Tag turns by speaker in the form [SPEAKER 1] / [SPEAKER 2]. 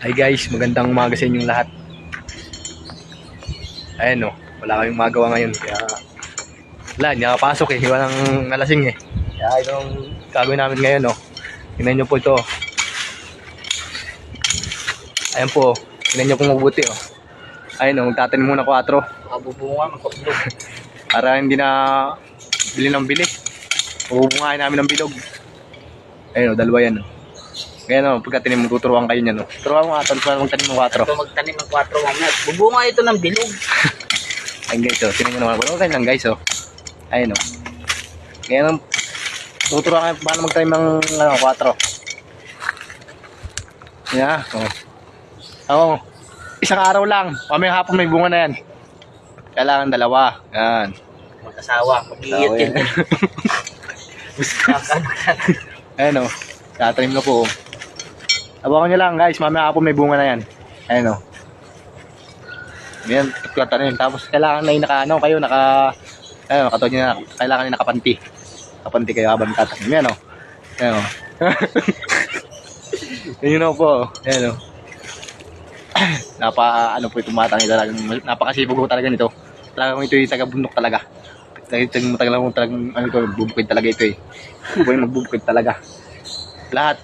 [SPEAKER 1] Hi guys, magandang umaga sa inyong lahat. Ayan o, wala kaming magawa ngayon. Kaya, wala, hindi nakapasok eh. Walang nalasing eh. Kaya itong gagawin namin ngayon o. Tingnan nyo po ito. Ayan po, tingnan nyo kung mabuti o. Ayun o, magtatanim muna 4
[SPEAKER 2] Makabubunga, magpablog.
[SPEAKER 1] para hindi na bili ng bili. Bubungahin namin ng bilog. Ayun o, dalawa yan o. Ngayon o, pagkatanim mo, tuturuan kayo niyan o. Turuan mo atan para magtanim ng 4.
[SPEAKER 2] Ito magtanim ng 4 mamaya. Bubunga ito ng bilog.
[SPEAKER 1] Ayun guys, oh. Tingnan nyo naman. Puro kayo lang guys, oh. Ayun, oh. Ngayon, tuturuan kayo paano magtanim ng ano, 4. Yeah, oh. Oo. Isang araw lang. Mamaya hapon may bunga na yan. Kailangan dalawa. Yan.
[SPEAKER 2] Mag-asawa. Mag-iit
[SPEAKER 1] yan. Ayun, oh. Tatanim na po, oh. Abangan nyo lang guys, mamaya hapon may bunga na yan. Ayun, oh. Yan, tanim. Tapos kailangan na yung naka, ano, kayo, naka, ayun, katulad nyo na, kailangan na nakapanti. Nakapanti kayo habang tatanim. Yan, oh. Yan, oh. Yan yun, oh, po. Yan, oh. Napa, ano po, tumatang talaga. Napakasipag ko talaga nito. Talagang ito yung taga-bundok talaga. Talagang talagang talagang ano ito, bubukid talaga ito eh. Buhay magbubukid talaga. Lahat,